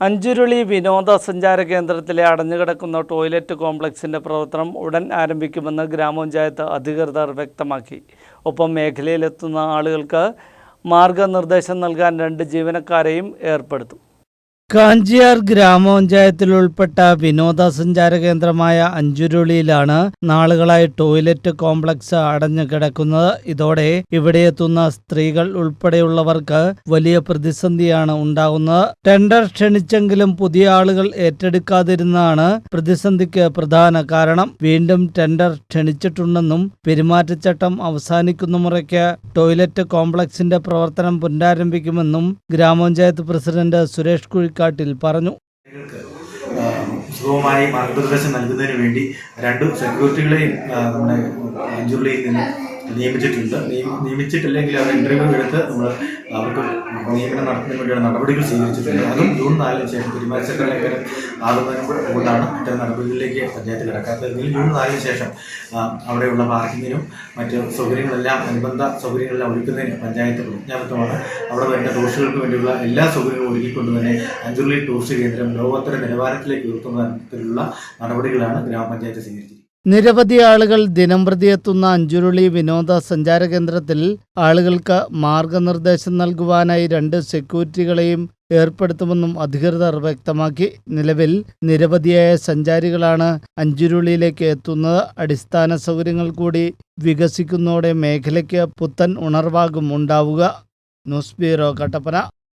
അഞ്ചുരുളി വിനോദസഞ്ചാര കേന്ദ്രത്തിലെ അടഞ്ഞുകിടക്കുന്ന ടോയ്ലറ്റ് കോംപ്ലക്സിന്റെ പ്രവർത്തനം ഉടൻ ആരംഭിക്കുമെന്ന് ഗ്രാമപഞ്ചായത്ത് അധികൃതർ വ്യക്തമാക്കി. ഒപ്പം മേഖലയിലെത്തുന്ന ആളുകൾക്ക് മാർഗനിർദ്ദേശം നൽകാൻ രണ്ട് ജീവനക്കാരെയും ഏർപ്പെടുത്തും. കാഞ്ചിയാർ ഗ്രാമപഞ്ചായത്തിൽ ഉൾപ്പെട്ട വിനോദസഞ്ചാര കേന്ദ്രമായ അഞ്ചുരുളിയിലാണ് നാളുകളായി ടോയ്ലറ്റ് കോംപ്ലക്സ് അടഞ്ഞു കിടക്കുന്നത്. ഇതോടെ ഇവിടെ എത്തുന്ന സ്ത്രീകൾ ഉൾപ്പെടെയുള്ളവർക്ക് വലിയ പ്രതിസന്ധിയാണ് ഉണ്ടാകുന്നത്. ടെൻഡർ ക്ഷണിച്ചെങ്കിലും പുതിയ ആളുകൾ ഏറ്റെടുക്കാതിരുന്നതാണ് പ്രതിസന്ധിക്ക് പ്രധാന കാരണം. വീണ്ടും ടെൻഡർ ക്ഷണിച്ചിട്ടുണ്ടെന്നും പെരുമാറ്റച്ചട്ടം അവസാനിക്കുന്ന മുറയ്ക്ക് ടോയ്ലറ്റ് കോംപ്ലക്സിന്റെ പ്രവർത്തനം പുനരാരംഭിക്കുമെന്നും ഗ്രാമപഞ്ചായത്ത് പ്രസിഡന്റ് സുരേഷ് കുഴിക്കാട്ടിൽ പറഞ്ഞു. സുഗമമായി മാർഗനിർദ്ദേശം നൽകുന്നതിന് വേണ്ടി രണ്ട് സെക്യൂരിറ്റികളെയും നമ്മുടെ അഞ്ചുള്ളിയിൽ നിന്ന് നിയമിച്ചിട്ടുണ്ട്. നിയമിച്ചിട്ടില്ലെങ്കിൽ അവർ ഇന്റർവ്യൂ എടുത്ത് നമ്മൾ അവർക്ക് നിയമനം നടത്തുന്നതിന് വേണ്ടിയുള്ള നടപടികൾ സ്വീകരിച്ചിട്ടുണ്ട്. അതും ജൂൺ നാലിന് ശേഷം പെരുമാറ്റച്ചട്ടലംഘനം ആകുന്നതിന് കൊണ്ടാണ് ഇത്തരം നടപടികളിലേക്ക് പഞ്ചായത്ത് കിടക്കാത്തതെങ്കിൽ ജൂൺ നാലിന് ശേഷം അവിടെയുള്ള പാർക്കിങ്ങിനും മറ്റ് സൗകര്യങ്ങളെല്ലാം അനുബന്ധ സൗകര്യങ്ങളെല്ലാം ഒരുക്കുന്നതിന് പഞ്ചായത്ത് പ്രതിജ്ഞാബദ്ധമാണ്. അവിടെ വരുന്ന ടൂറിസ്റ്റുകൾക്ക് വേണ്ടിയുള്ള എല്ലാ സൗകര്യങ്ങളും ഒരുക്കിക്കൊണ്ട് തന്നെ അഞ്ചുള്ളി ടൂറിസ്റ്റ് കേന്ദ്രം ലോകോത്തര നിലവാരത്തിലേക്ക് ഉയർത്തുന്ന തരത്തിലുള്ള നടപടികളാണ് ഗ്രാമപഞ്ചായത്ത് സ്വീകരിച്ചിരിക്കുന്നത്. നിരവധി ആളുകൾ ദിനംപ്രതി എത്തുന്ന അഞ്ചുരുളി വിനോദ സഞ്ചാര കേന്ദ്രത്തിൽ ആളുകൾക്ക് മാർഗനിർദ്ദേശം നൽകുവാനായി രണ്ട് സെക്യൂരിറ്റികളെയും ഏർപ്പെടുത്തുമെന്നും അധികൃതർ വ്യക്തമാക്കി. നിലവിൽ നിരവധിയായ സഞ്ചാരികളാണ് അഞ്ചുരുളിയിലേക്ക് എത്തുന്നത്. അടിസ്ഥാന സൗകര്യങ്ങൾ കൂടി വികസിക്കുന്നതോടെ മേഖലയ്ക്ക് പുത്തൻ ഉണർവാകും ഉണ്ടാവുക. News bureau Kattappana.